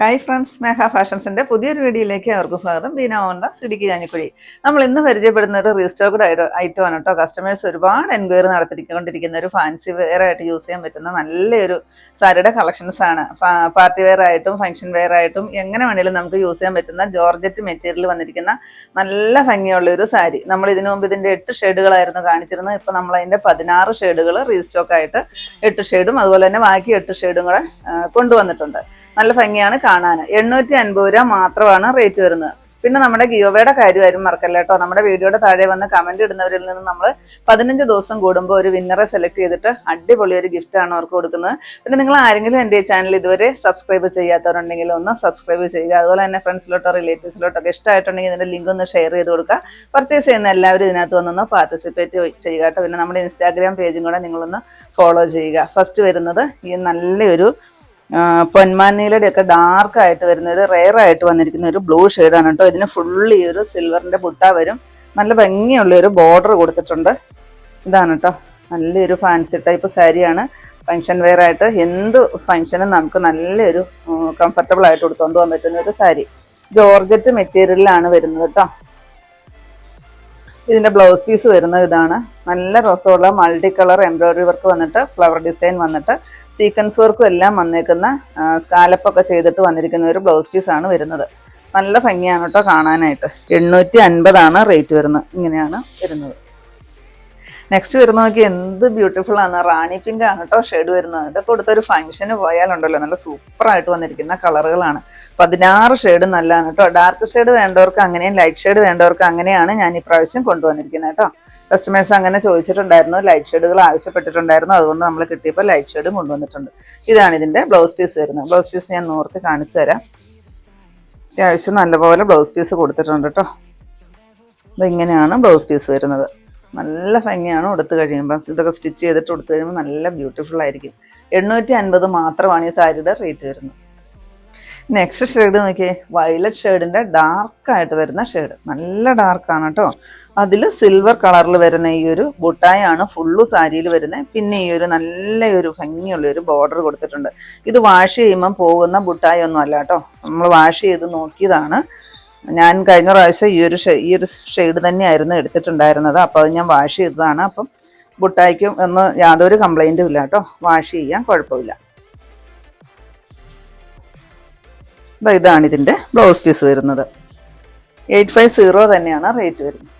Hi friends സ്നേഹ ഫാഷൻസിന്റെ പുതിയൊരു വീഡിയോയിലേക്ക് അവർക്ക് സ്വാഗതം. ബീന ഓണ്ട സിഡിക്ക് കാഞ്ഞിക്കുഴി നമ്മൾ ഇന്ന് പരിചയപ്പെടുന്ന ഒരു റീസ്റ്റോക്ഡ് ഐറ്റം ആണ് കേട്ടോ. കസ്റ്റമേഴ്സ് ഒരുപാട് എൻക്വയറി നടത്തിക്കൊണ്ടിരിക്കുന്ന ഒരു ഫാൻസി വെയർ ആയിട്ട് യൂസ് ചെയ്യാൻ പറ്റുന്ന നല്ലൊരു സാരിയുടെ കളക്ഷൻസ് ആണ്. പാർട്ടി വെയർ ആയിട്ടും ഫംഗ്ഷൻ വെയർ ആയിട്ടും എങ്ങനെ വേണേലും നമുക്ക് യൂസ് ചെയ്യാൻ പറ്റുന്ന ജോർജറ്റ് മെറ്റീരിയൽ വന്നിരിക്കുന്ന നല്ല ഭംഗിയുള്ള ഒരു സാരി നമ്മൾ ഇതിനു മുമ്പ് ഇതിന്റെ എട്ട് ഷെയ്ഡുകളായിരുന്നു കാണിച്ചിരുന്നത്. ഇപ്പോൾ നമ്മൾ അതിന്റെ പതിനാറ് ഷെയ്ഡുകൾ റീസ്റ്റോക്ക് ആയിട്ട് എട്ട് ഷെയ്ഡും അതുപോലെ തന്നെ ബാക്കി എട്ട് ഷെയ്ഡും കൂടെ കൊണ്ടുവന്നിട്ടുണ്ട്. നല്ല ഭംഗിയാണ്. കാണാൻ എണ്ണൂറ്റി അൻപത് രൂപ മാത്രമാണ് റേറ്റ് വരുന്നത്. പിന്നെ നമ്മുടെ ഗിയോവയുടെ കാര്യമായിരുന്നു മറക്കല്ല കേട്ടോ? നമ്മുടെ വീഡിയോയുടെ താഴെ വന്ന് കമന്റ് ഇടുന്നവരിൽ നിന്ന് നമ്മൾ പതിനഞ്ച് ദിവസം കൂടുമ്പോൾ ഒരു വിന്നറെ സെലക്ട് ചെയ്തിട്ട് അടിപൊളി ഒരു ഗിഫ്റ്റ് ആണ് അവർക്ക് കൊടുക്കുന്നത്. പിന്നെ നിങ്ങൾ ആരെങ്കിലും എന്റെ ഈ ചാനൽ ഇതുവരെ സബ്സ്ക്രൈബ് ചെയ്യാത്തവരുണ്ടെങ്കിൽ ഒന്ന് സബ്സ്ക്രൈബ് ചെയ്യുക. അതുപോലെ തന്നെ ഫ്രണ്ട്സിലോട്ടോ റിലേറ്റീവ്സിലോട്ടോ ഒക്കെ ഇഷ്ടമായിട്ടുണ്ടെങ്കിൽ ഇതിന്റെ ലിങ്ക് ഒന്ന് ഷെയർ ചെയ്ത് കൊടുക്കുക. പർച്ചേസ് ചെയ്യുന്ന എല്ലാവരും ഇതിനകത്ത് വന്നൊന്ന് പാർട്ടിസിപ്പേറ്റ് ചെയ്യുക കേട്ടോ. പിന്നെ നമ്മുടെ ഇൻസ്റ്റാഗ്രാം പേജും കൂടെ നിങ്ങളൊന്ന് ഫോളോ ചെയ്യുക. ഫസ്റ്റ് വരുന്നത് ഈ നല്ലൊരു പൊന്മാനീലയുടെ ഒക്കെ ഡാർക്ക് ആയിട്ട് വരുന്നത് റെയർ ആയിട്ട് വന്നിരിക്കുന്ന ഒരു ബ്ലൂ ആണ് കേട്ടോ. ഇതിന് ഫുള്ള് ഒരു സിൽവറിന്റെ ബുട്ട വരും. നല്ല ഭംഗിയുള്ള ഒരു ബോർഡർ കൊടുത്തിട്ടുണ്ട്. ഇതാണ് കേട്ടോ. നല്ലൊരു ഫാൻസി ടൈപ്പ് സാരിയാണ് ഫങ്ഷൻ വെയർ ആയിട്ട് എന്ത് ഫങ്ഷനും നമുക്ക് നല്ലൊരു കംഫർട്ടബിൾ ആയിട്ട് കൊടുത്തുകൊണ്ട് പോകാൻ പറ്റുന്ന ഒരു സാരി ജോർജറ്റ് മെറ്റീരിയലിലാണ് വരുന്നത് കേട്ടോ. ഇതിന്റെ ബ്ലൗസ് പീസ് വരുന്ന ഇതാണ്. നല്ല രസമുള്ള മൾട്ടി കളർ എംബ്രോയ്ഡറി വർക്ക് വന്നിട്ട് ഫ്ലവർ ഡിസൈൻ വന്നിട്ട് സീക്വൻസ് വർക്കും എല്ലാം വന്നേക്കുന്ന സ്കാലപ്പൊക്കെ ചെയ്തിട്ട് വന്നിരിക്കുന്ന ഒരു ബ്ലൗസ് പീസ് ആണ് വരുന്നത്. നല്ല ഭംഗിയാണ് കേട്ടോ കാണാനായിട്ട്. എണ്ണൂറ്റി അൻപതാണ് റേറ്റ് വരുന്നത്. ഇങ്ങനെയാണ് വരുന്നത്. നെക്സ്റ്റ് വരുന്ന നോക്കി എന്ത് ബ്യൂട്ടിഫുൾ ആണ്. റാണി പിങ്ക് ആണ് കേട്ടോ ഷെയ്ഡ് വരുന്നത്. ഇതൊക്കെ കൊടുത്തൊരു ഫംഗ്ഷന് പോയാലുണ്ടല്ലോ. നല്ല സൂപ്പർ ആയിട്ട് വന്നിരിക്കുന്ന കളറുകളാണ് പതിനാറ് ഷെയ്ഡ് നല്ലതാണ് കേട്ടോ. ഡാർക്ക് ഷെയ്ഡ് വേണ്ടവർക്ക് അങ്ങനെയും ലൈറ്റ് ഷെയ്ഡ് വേണ്ടവർക്ക് അങ്ങനെയാണ് ഞാൻ ഈ പ്രാവശ്യം കൊണ്ടുവന്നിരിക്കുന്നത് കേട്ടോ. കസ്റ്റമേഴ്സ് അങ്ങനെ ചോദിച്ചിട്ടുണ്ടായിരുന്നു. ലൈറ്റ് ഷെയ്ഡുകൾ ആവശ്യപ്പെട്ടിട്ടുണ്ടായിരുന്നു. അതുകൊണ്ട് നമ്മൾ കിട്ടിയപ്പോൾ ലൈറ്റ് ഷെയ്ഡും കൊണ്ടുവന്നിട്ടുണ്ട്. ഇതാണ് ഇതിന്റെ ബ്ലൗസ് പീസ് വരുന്നത്. ബ്ലൗസ് പീസ് ഞാൻ നോർത്ത് കാണിച്ചു തരാം. അത്യാവശ്യം നല്ലപോലെ ബ്ലൗസ് പീസ് കൊടുത്തിട്ടുണ്ട് കേട്ടോ. ഇതിങ്ങനെയാണ് ബ്ലൗസ് പീസ് വരുന്നത്. നല്ല ഭംഗിയാണ് ഉടുത്ത് കഴിയുമ്പോൾ ഇതൊക്കെ സ്റ്റിച്ച് ചെയ്തിട്ട് ഉടുത്ത് കഴിയുമ്പോൾ നല്ല ബ്യൂട്ടിഫുൾ ആയിരിക്കും. എണ്ണൂറ്റി അൻപത് മാത്രമാണ് ഈ സാരിയുടെ റേറ്റ് വരുന്നത്. നെക്സ്റ്റ് ഷെയ്ഡ് നോക്കിയേ. വയലറ്റ് ഷെയ്ഡിന്റെ ഡാർക്കായിട്ട് വരുന്ന ഷെയ്ഡ് നല്ല ഡാർക്കാണ് കേട്ടോ അതിൽ സിൽവർ കളറിൽ വരുന്ന ഈ ഒരു ബുട്ടായാണ് ഫുള്ള് സാരിയിൽ വരുന്നത് പിന്നെ ഈ ഒരു നല്ല ഒരു ഭംഗിയുള്ള ഒരു ബോർഡർ കൊടുത്തിട്ടുണ്ട്. ഇത് വാഷ് ചെയ്യുമ്പം പോകുന്ന ബുട്ടായൊന്നും അല്ല കേട്ടോ നമ്മൾ വാഷ് ചെയ്ത് നോക്കിയതാണ്. ഞാൻ കഴിഞ്ഞ പ്രാവശ്യം ഈ ഒരു ഈ ഒരു ഷെയ്ഡ് തന്നെയായിരുന്നു എടുത്തിട്ടുണ്ടായിരുന്നത്. അപ്പോൾ അത് ഞാൻ വാഷ് ചെയ്തതാണ്. അപ്പം ബുട്ടായിക്കും ഒന്ന് യാതൊരു കംപ്ലൈന്റും ഇല്ല കേട്ടോ. വാഷ് ചെയ്യാൻ കുഴപ്പമില്ല. ഇതാണ് ഇതിന്റെ ബ്ലൗസ് പീസ് വരുന്നത്. എയ്റ്റ് ഫൈവ് സീറോ തന്നെയാണ് റേറ്റ് വരുന്നത്.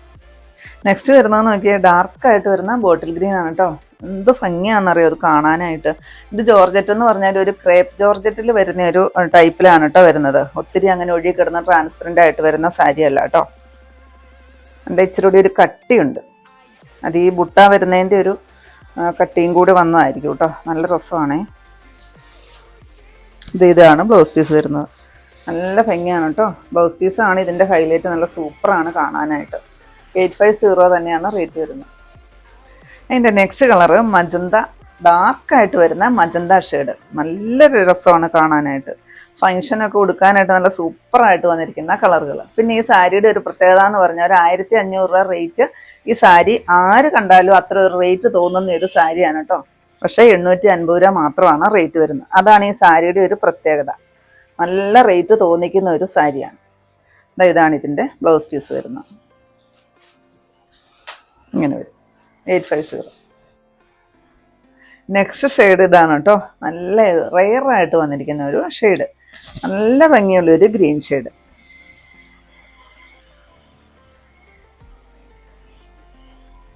നെക്സ്റ്റ് വരുന്നത് നോക്കിയാൽ ഡാർക്ക് ആയിട്ട് വരുന്ന ബോട്ടിൽ ഗ്രീൻ ആണ് കേട്ടോ. എന്ത് ഭംഗിയാണെന്നറിയോ അത് കാണാനായിട്ട്. ഇത് ജോർജറ്റ് എന്ന് പറഞ്ഞാൽ ഒരു ക്രേപ്പ് ജോർജറ്റിൽ വരുന്ന ഒരു ടൈപ്പിലാണ് കേട്ടോ വരുന്നത്. ഒത്തിരി അങ്ങനെ ഒഴുകി കിടന്ന ട്രാൻസ്പെറന്റ് ആയിട്ട് വരുന്ന സാരി അല്ല കേട്ടോ എന്റെ ഇച്ചിരി കൂടി ഒരു കട്ടിയുണ്ട്. അത് ഈ ബുട്ട വരുന്നതിന്റെ ഒരു കട്ടിയും കൂടി വന്നതായിരിക്കും കേട്ടോ നല്ല രസമാണേ. ഇത് ഇതാണ് ബ്ലൗസ് പീസ് വരുന്നത്. നല്ല ഭംഗിയാണ് കേട്ടോ ബ്ലൗസ് പീസാണ് ഇതിന്റെ ഹൈലൈറ്റ്. നല്ല സൂപ്പറാണ് കാണാനായിട്ട്. എയ്റ്റ് ഫൈവ് സീറോ തന്നെയാണ് റേറ്റ് വരുന്നത്. അതിന്റെ നെക്സ്റ്റ് കളറ് മജന്ത. ഡാർക്കായിട്ട് വരുന്ന മജന്ത ഷെയ്ഡ് നല്ലൊരു രസമാണ് കാണാനായിട്ട്. ഫങ്ഷനൊക്കെ കൊടുക്കാനായിട്ട് നല്ല സൂപ്പറായിട്ട് വന്നിരിക്കുന്ന കളറുകൾ പിന്നെ ഈ സാരിയുടെ ഒരു പ്രത്യേകത എന്ന് പറഞ്ഞാൽ ഒരു ആയിരത്തി അഞ്ഞൂറ് രൂപ റേറ്റ് ഈ സാരി ആര് കണ്ടാലും അത്ര ഒരു റേറ്റ് തോന്നുന്ന ഒരു സാരിയാണ് കേട്ടോ പക്ഷേ എണ്ണൂറ്റി അൻപത് രൂപ മാത്രമാണ് റേറ്റ് വരുന്നത്. അതാണ് ഈ സാരിയുടെ ഒരു പ്രത്യേകത. നല്ല റേറ്റ് തോന്നിക്കുന്ന ഒരു സാരിയാണ്. ഇതാണ് ഇതിന്റെ ബ്ലൗസ് പീസ് വരുന്നത്. ഇങ്ങനെ വരും. Eight five zero next shade ഇതാണ് കേട്ടോ. നല്ല റെയറായിട്ട് വന്നിരിക്കുന്ന ഒരു ഷെയ്ഡ് നല്ല ഭംഗിയുള്ള ഒരു ഗ്രീൻ ഷെയ്ഡ്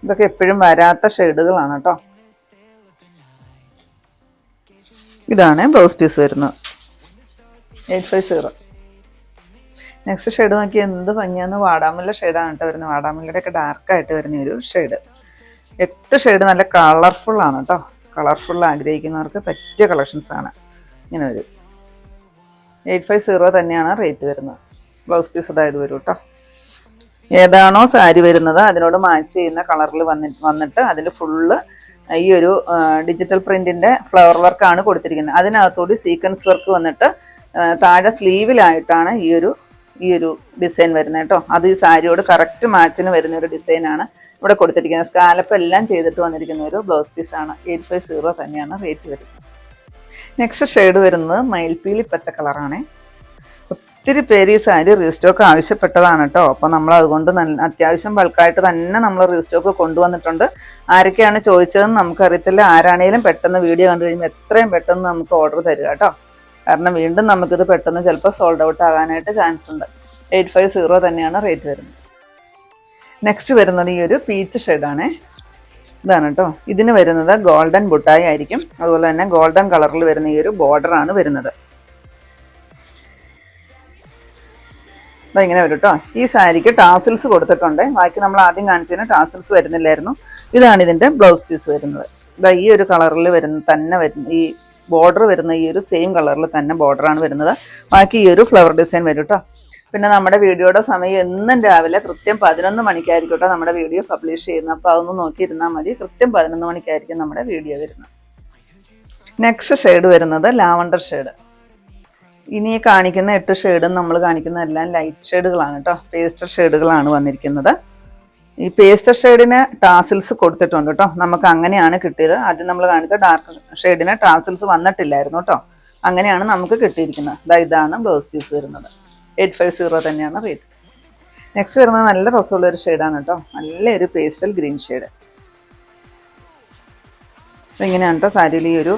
ഇതൊക്കെ എപ്പോഴും വരാത്ത ഷെയ്ഡുകളാണ് കേട്ടോ. ഇതാണ് ബ്ലൗസ് പീസ് വരുന്നത്. Eight five zero next shade നോക്കി എന്ത് ഭംഗിയാന്ന് വാടാമല്ല ഷെയ്ഡാണ് കേട്ടോ വരുന്നത്. വാടാമുല്ലയുടെ ഒക്കെ ഡാർക്കായിട്ട് വരുന്ന ഒരു ഷെയ്ഡ് എട്ട് ഷെയ്ഡ് നല്ല കളർഫുൾ ആണ് കേട്ടോ കളർഫുൾ ആഗ്രഹിക്കുന്നവർക്ക് പറ്റിയ കളക്ഷൻസ് ആണ്. ഇങ്ങനെ വരും. എയ്റ്റ് ഫൈവ് സീറോ തന്നെയാണ് റേറ്റ് വരുന്നത്. ബ്ലൗസ് പീസ് അതായത് വരും കേട്ടോ ഏതാണോ സാരി വരുന്നത് അതിനോട് മാച്ച് ചെയ്യുന്ന കളറിൽ വന്നി വന്നിട്ട് അതിൽ ഫുള്ള് ഈ ഒരു ഡിജിറ്റൽ പ്രിന്റിന്റെ ഫ്ലവർ വർക്കാണ് കൊടുത്തിരിക്കുന്നത്. അതിനകത്തോട് സീക്വൻസ് വർക്ക് വന്നിട്ട് താഴെ സ്ലീവിലായിട്ടാണ് ഈ ഒരു ഈ ഒരു ഡിസൈൻ വരുന്നത് കേട്ടോ. അത് ഈ സാരിയോട് കറക്റ്റ് മാച്ചിന് വരുന്ന ഒരു ഡിസൈനാണ് ഇവിടെ കൊടുത്തിരിക്കുന്നത്. സ്കാലപ്പ് എല്ലാം ചെയ്തിട്ട് വന്നിരിക്കുന്ന ഒരു ബ്ലൗസ് പീസാണ് എയ്റ്റ് ഫൈവ് സീറോ തന്നെയാണ് റേറ്റ് വരുന്നത്. നെക്സ്റ്റ് ഷെയ്ഡ് വരുന്നത് മയിൽപ്പീലി പച്ച കളറാണ് ഒത്തിരി പേര് ഈ സാരി റീസ്റ്റോക്ക് ആവശ്യപ്പെട്ടതാണ് കേട്ടോ. അപ്പോൾ നമ്മൾ അതുകൊണ്ട് അത്യാവശ്യം ബൾക്കായിട്ട് തന്നെ നമ്മൾ റീസ്റ്റോക്ക് കൊണ്ടുവന്നിട്ടുണ്ട്. ആരൊക്കെയാണ് ചോദിച്ചതെന്ന് നമുക്കറിയത്തില്ല. ആരാണേലും പെട്ടെന്ന് വീഡിയോ കണ്ടു കഴിയുമ്പോൾ എത്രയും പെട്ടെന്ന് നമുക്ക് ഓർഡർ തരിക കേട്ടോ. കാരണം വീണ്ടും നമുക്കിത് പെട്ടെന്ന് ചിലപ്പോൾ സോൾഡ് ഔട്ട് ആകാനായിട്ട് ചാൻസ് ഉണ്ട്. എയ്റ്റ് ഫൈവ് സീറോ തന്നെയാണ് റേറ്റ് വരുന്നത്. നെക്സ്റ്റ് വരുന്നത് ഈ ഒരു പീച്ച് ഷെയ്ഡാണേ ഇതാണ് കേട്ടോ ഇതിന് വരുന്നത് ഗോൾഡൻ ബുട്ടായി ആയിരിക്കും. അതുപോലെ തന്നെ ഗോൾഡൻ കളറിൽ വരുന്ന ഈ ഒരു ബോർഡർ ആണ് വരുന്നത്. ദാ ഇങ്ങനെ വരും കേട്ടോ ഈ സാരിക്ക് ടാസിൽസ് കൊടുത്തിട്ടുണ്ട്. ബാക്കി നമ്മൾ ആദ്യം കാണിച്ചതിന് ടാസിൽസ് വരുന്നില്ലായിരുന്നു. ഇതാണ് ഇതിന്റെ ബ്ലൗസ് പീസ് വരുന്നത്. ഇതാ ഈ ഒരു കളറിൽ വരുന്ന തന്നെ വരുന്ന ഈ ബോർഡർ വരുന്ന ഈ ഒരു സെയിം കളറിൽ തന്നെ ബോർഡറാണ് വരുന്നത്. ബാക്കി ഈ ഒരു ഫ്ലവർ ഡിസൈൻ വരും കേട്ടോ പിന്നെ നമ്മുടെ വീഡിയോയുടെ സമയം എന്നും രാവിലെ കൃത്യം പതിനൊന്ന് മണിക്കായിരിക്കും കേട്ടോ നമ്മുടെ വീഡിയോ പബ്ലിഷ് ചെയ്യുന്നത്. അപ്പോൾ അതൊന്ന് നോക്കിയിരുന്നാൽ മതി. കൃത്യം പതിനൊന്ന് മണിക്കായിരിക്കും നമ്മുടെ വീഡിയോ വരുന്നത്. നെക്സ്റ്റ് ഷെയ്ഡ് വരുന്നത് ലാവണ്ടർ ഷെയ്ഡ് ഇനി കാണിക്കുന്ന എട്ട് ഷെയ്ഡും നമ്മൾ കാണിക്കുന്ന എല്ലാം ലൈറ്റ് ഷെയ്ഡുകളാണ് കേട്ടോ പേസ്റ്റർ ഷെയ്ഡുകളാണ് വന്നിരിക്കുന്നത്. ഈ പേസ്റ്റർ ഷെയ്ഡിന് ടാസിൽസ് കൊടുത്തിട്ടുണ്ട് കേട്ടോ നമുക്ക് അങ്ങനെയാണ് കിട്ടിയത്. ആദ്യം നമ്മൾ കാണിച്ച ഡാർക്ക് ഷെയ്ഡിന് ടാസിൽസ് വന്നിട്ടില്ലായിരുന്നു കേട്ടോ അങ്ങനെയാണ് നമുക്ക് കിട്ടിയിരിക്കുന്നത്. ദാ ഇതാണ് ബ്ലൗസ് പീസ് വരുന്നത്. എയ്റ്റ് ഫൈവ് സീറോ തന്നെയാണ് റേറ്റ്. നെക്സ്റ്റ് വരുന്നത് നല്ല രസമുള്ള ഒരു ഷെയ്ഡാണ് കേട്ടോ നല്ലൊരു പേസ്റ്റൽ ഗ്രീൻ ഷെയ്ഡ്. ഇങ്ങനെയാണ് കേട്ടോ സാരിയിൽ ഈ ഒരു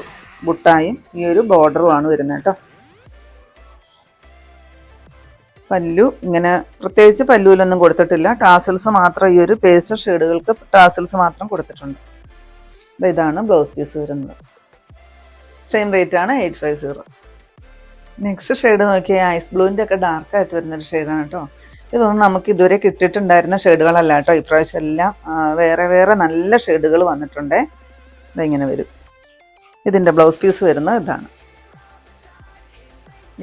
ബുട്ടായും ഈ ഒരു ബോർഡറുമാണ് വരുന്നത് കേട്ടോ പല്ലു ഇങ്ങനെ പ്രത്യേകിച്ച് പല്ലുവിലൊന്നും കൊടുത്തിട്ടില്ല. ടാസൽസ് മാത്രം ഈ ഒരു പേസ്റ്റർ ഷെയ്ഡുകൾക്ക് ടാസിൽസ് മാത്രം കൊടുത്തിട്ടുണ്ട്. ഇതാണ് ബ്ലൗസ് പീസ് വരുന്നത്. സെയിം റേറ്റ് ആണ് eight five zero next shade നോക്കിയാൽ ഐസ് ബ്ലൂവിന്റെ ഒക്കെ ഡാർക്കായിട്ട് വരുന്നൊരു ഷെയ്ഡാണ് കേട്ടോ ഇതൊന്നും നമുക്ക് ഇതുവരെ കിട്ടിയിട്ടുണ്ടായിരുന്ന ഷെയ്ഡുകളല്ല കേട്ടോ ഇപ്രാവശ്യം എല്ലാം വേറെ വേറെ നല്ല ഷെയ്ഡുകൾ വന്നിട്ടുണ്ടേ. ഇതിങ്ങനെ വരും. ഇതിന്റെ ബ്ലൗസ് പീസ് വരുന്നത് ഇതാണ്.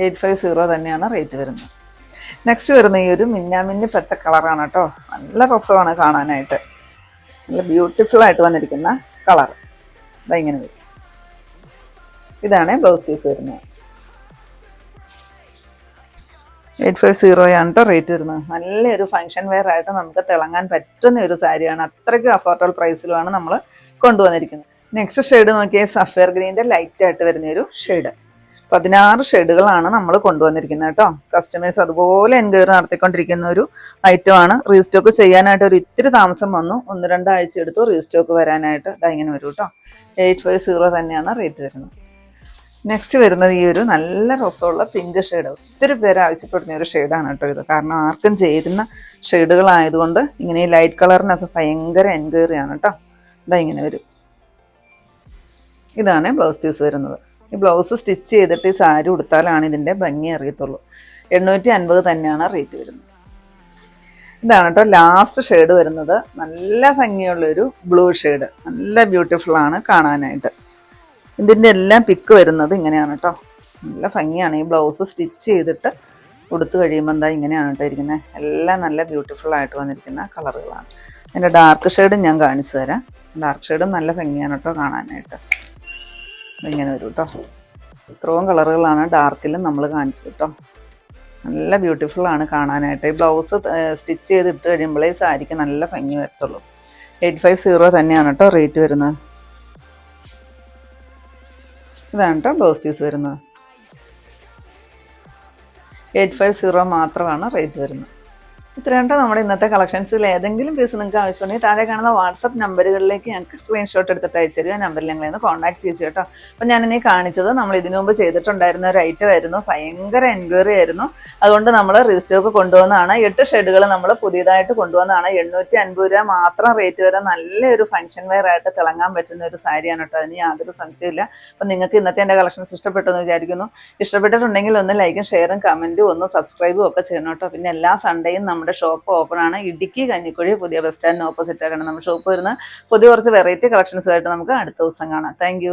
എയ്റ്റ് ഫൈവ് സീറോ തന്നെയാണ് റേറ്റ് വരുന്നത്. നെക്സ്റ്റ് വരുന്ന ഈ ഒരു മിന്നാമിന്നി പച്ച കളറാണ് കേട്ടോ. നല്ല രസമാണ് കാണാനായിട്ട്. നല്ല ബ്യൂട്ടിഫുൾ ആയിട്ട് വന്നിരിക്കുന്ന കളർ. ഇതാ ഇങ്ങനെ വരും. ഇതാണ് ബ്ലൗസ് പീസ് വരുന്നത്. എയ്റ്റ് ഫൈവ് സീറോയാണ് കേട്ടോ റേറ്റ് വരുന്നത്. നല്ലൊരു ഫങ്ഷൻ വെയർ ആയിട്ട് നമുക്ക് തിളങ്ങാൻ പറ്റുന്ന ഒരു സാരിയാണ്. അത്രയ്ക്ക് അഫോർഡബിൾ പ്രൈസിലുമാണ് നമ്മൾ കൊണ്ടുവന്നിരിക്കുന്നത്. നെക്സ്റ്റ് ഷെയ്ഡ് നോക്കിയാൽ സഫയർ ഗ്രീന്റെ ലൈറ്റ് ആയിട്ട് വരുന്ന ഒരു ഷെയ്ഡ് പതിനാറ് ഷെയ്ഡുകളാണ് നമ്മൾ കൊണ്ടുവന്നിരിക്കുന്നത് കേട്ടോ. കസ്റ്റമേഴ്സ് അതുപോലെ എൻക്വയറി നടത്തിക്കൊണ്ടിരിക്കുന്ന ഒരു ഐറ്റമാണ് റീസ്റ്റോക്ക് ചെയ്യാനായിട്ട് ഒരു ഇത്തിരി താമസം വന്നു. ഒന്ന് രണ്ടാഴ്ച എടുത്തു റീസ്റ്റോക്ക് വരാനായിട്ട് ഇതാ ഇങ്ങനെ വരും കേട്ടോ. എയ്റ്റ് ഫൈവ് സീറോ തന്നെയാണ് റേറ്റ് വരുന്നത്. നെക്സ്റ്റ് വരുന്നത് ഈ ഒരു നല്ല രസമുള്ള പിങ്ക് ഷെയ്ഡ് ഒത്തിരി പേര് ആവശ്യപ്പെടുന്ന ഒരു ഷെയ്ഡാണ് കേട്ടോ ഇത്. കാരണം ആർക്കും ചേരുന്ന ഷെയ്ഡുകളായതുകൊണ്ട് ഇങ്ങനെ ഈ ലൈറ്റ് കളറിനൊക്കെ ഭയങ്കര എൻക്വയറിയാണ് കേട്ടോ. ഇതാ ഇങ്ങനെ വരും. ഇതാണ് ബ്ലൗസ് പീസ് വരുന്നത്. ഈ ബ്ലൗസ് സ്റ്റിച്ച് ചെയ്തിട്ട് ഈ സാരി ഉടുത്താലാണ് ഇതിന്റെ ഭംഗി അറിയത്തുള്ളൂ. എണ്ണൂറ്റി അൻപത് തന്നെയാണ് റേറ്റ് വരുന്നത്. ഇതാണ് കേട്ടോ ലാസ്റ്റ് ഷെയ്ഡ് വരുന്നത്. നല്ല ഭംഗിയുള്ളൊരു ബ്ലൂ ഷെയ്ഡ് നല്ല ബ്യൂട്ടിഫുൾ ആണ് കാണാനായിട്ട്. ഇതിന്റെ എല്ലാം പിക്ക് വരുന്നത് ഇങ്ങനെയാണ് കേട്ടോ. നല്ല ഭംഗിയാണ് ഈ ബ്ലൗസ് സ്റ്റിച്ച് ചെയ്തിട്ട് ഉടുത്ത് കഴിയുമ്പോൾ എന്താ ഇങ്ങനെയാണ് കേട്ടോ ഇരിക്കുന്നത്. എല്ലാം നല്ല ബ്യൂട്ടിഫുൾ ആയിട്ട് വന്നിരിക്കുന്ന കളറുകളാണ് അതിന്റെ ഡാർക്ക് ഷെയ്ഡും ഞാൻ കാണിച്ചു തരാം. ഡാർക്ക് ഷെയ്ഡും നല്ല ഭംഗിയാണ് കേട്ടോ കാണാനായിട്ട്. ഇങ്ങനെ വരും കേട്ടോ ഇത്രയും കളറുകളാണ് ഡാർക്കിലും നമ്മൾ കാണിച്ചത് കേട്ടോ നല്ല ബ്യൂട്ടിഫുള്ളാണ് കാണാനായിട്ട്. ഈ ബ്ലൗസ് സ്റ്റിച്ച് ചെയ്ത് ഇട്ട് കഴിയുമ്പോഴേ സാരിക്ക് നല്ല ഭംഗി വരത്തുള്ളൂ. എയ്റ്റ് ഫൈവ് സീറോ തന്നെയാണ് കേട്ടോ റേറ്റ് വരുന്നത്. ഇതാണ് കേട്ടോ ബ്ലൗസ് പീസ് വരുന്നത്. എയ്റ്റ് ഫൈവ് സീറോ മാത്രമാണ് റേറ്റ് വരുന്നത്. ഇത്രയും കേട്ടോ നമ്മുടെ ഇന്നത്തെ കളക്ഷൻസിൽ ഏതെങ്കിലും പീസ് നിങ്ങൾക്ക് ആവശ്യമുണ്ടെങ്കിൽ താഴെ കാണുന്ന വാട്സപ്പ് നമ്പറുകളിലേക്ക് ഞങ്ങൾക്ക് സ്ക്രീൻഷോട്ട് എടുത്തിട്ട് അയച്ചു തരിക. നമ്പറിൽ ഞങ്ങളെ ഒന്ന് കോൺടാക്ട് ചെയ്തു കേട്ടോ. അപ്പം ഞാനിനി കാണിച്ചത് നമ്മൾ ഇതിനു മുമ്പ് ചെയ്തിട്ടുണ്ടായിരുന്ന ഒരു ഐറ്റം ആയിരുന്നു. ഭയങ്കര എൻക്വയറി ആയിരുന്നു. അതുകൊണ്ട് നമ്മൾ റീസ്റ്റോക്ക് കൊണ്ടുവന്നതാണ്. എട്ട് ഷെഡുകൾ നമ്മൾ പുതിയതായിട്ട് കൊണ്ടുവന്നതാണ്. എണ്ണൂറ്റി അൻപത് രൂപ മാത്രം റേറ്റ് വരെ നല്ലൊരു ഫംഗ്ഷൻ വെയർ ആയിട്ട് തിളങ്ങാൻ പറ്റുന്ന ഒരു സാരിയാണ് കേട്ടോ. അതിന് യാതൊരു സംശയമില്ല അപ്പം നിങ്ങൾക്ക് ഇന്നത്തെ എന്റെ കളക്ഷൻസ് ഇഷ്ടപ്പെട്ടു എന്ന് വിചാരിക്കുന്നു. ഇഷ്ടപ്പെട്ടിട്ടുണ്ടെങ്കിൽ ഒന്ന് ലൈക്കും ഷെയറും കമന്റും ഒന്ന് സബ്സ്ക്രൈബും ഒക്കെ ചെയ്യണം കേട്ടോ. പിന്നെ എല്ലാ സൺഡേയും നമ്മുടെ ഷോപ്പ് ഓപ്പൺ ആണ്. ഇടുക്കി കഞ്ഞിക്കുഴി പുതിയ ബസ് സ്റ്റാൻഡിന് ഓപ്പോസിറ്റ് ആയിട്ടാണ് നമ്മുടെ ഷോപ്പ് വരുന്നത്. പുതിയ കുറച്ച് വെറൈറ്റി കളക്ഷൻസ് കളക്ഷൻസുമായിട്ട് നമുക്ക് അടുത്ത ദിവസം കാണാം. താങ്ക്